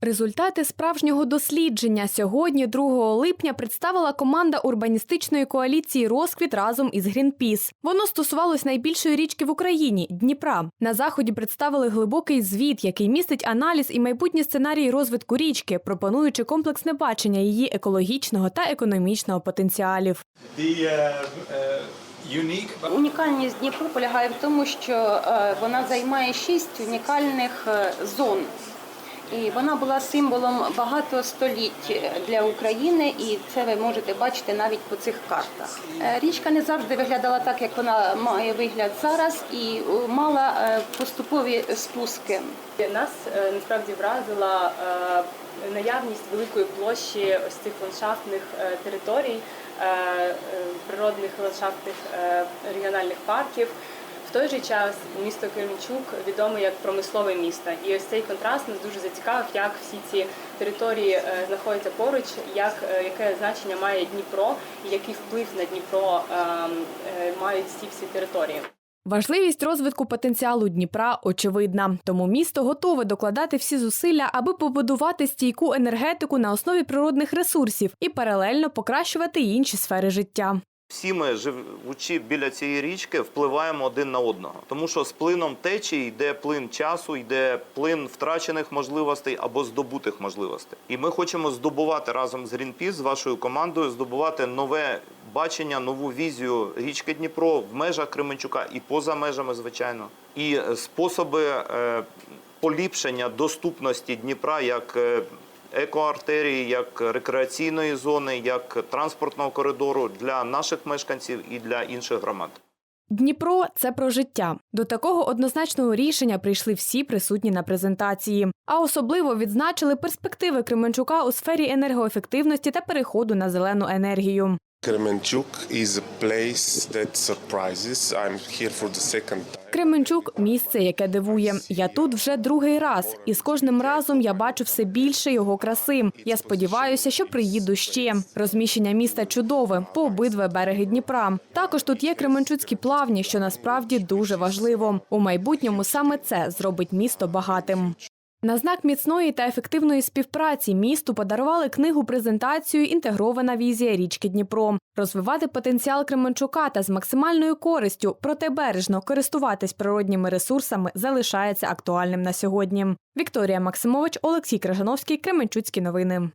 Результати справжнього дослідження сьогодні, 2 липня, представила команда урбаністичної коаліції Розквіт разом із Грінпіс. Воно стосувалось найбільшої річки в Україні Дніпра. На заході представили глибокий звіт, який містить аналіз і майбутні сценарії розвитку річки, пропонуючи комплексне бачення її екологічного та економічного потенціалів. Uh, unique Унікальність Дніпру полягає в тому, що е, вона займає шість унікальних е, зон. І вона була символом багато століть для України, і це ви можете бачити навіть по цих картах. Е, Річка не завжди виглядала так, як вона має вигляд зараз, і е, мала е, поступові спуски. Нас е, насправді вразила е, наявність великої площі ось цих ландшафтних е, територій, е, е, природних ландшафтних е, регіональних парків. В той же час місто Кременчук відоме як промислове місто, і ось цей контраст нас дуже зацікавив, як всі ці території е, знаходяться поруч, як е, яке значення має Дніпро, і який вплив на Дніпро е, е, мають ці всі території. Важливість розвитку потенціалу Дніпра очевидна, тому місто готове докладати всі зусилля, аби побудувати стійку енергетику на основі природних ресурсів і паралельно покращувати інші сфери життя. Всі ми, живучи біля цієї річки, впливаємо один на одного, тому що з плином течії йде плин часу, йде плин втрачених можливостей або здобутих можливостей. І ми хочемо здобувати разом з Greenpeace, з вашою командою, здобувати нове бачення, нову візію річки Дніпро в межах Кременчука і поза межами, звичайно, і е, способи е, поліпшення доступності Дніпра як. Екоартерії як рекреаційної зони, як транспортного коридору для наших мешканців і для інших громад. Дніпро це про життя. До такого однозначного рішення прийшли всі присутні на презентації. А особливо відзначили перспективи Кременчука у сфері енергоефективності та переходу на зелену енергію. Kremenchuk is a place that surprises. I'm here for the second time. Кременчук місце, яке дивує. Я тут вже другий раз, і з кожним разом я бачу все більше його краси. Я сподіваюся, що приїду ще. Розміщення міста чудове по обидва береги Дніпра. Також тут є Кременчуцькі плавні, що насправді дуже важливо. У майбутньому саме це зробить місто багатим. На знак міцної та ефективної співпраці місту подарували книгу презентацію Інтегрована візія річки Дніпро. Розвивати потенціал Кременчука та з максимальною користю, проте бережно користуватись природніми ресурсами залишається актуальним на сьогодні. Вікторія Максимович, Олексій Крижановський, Кременчуцькі новини.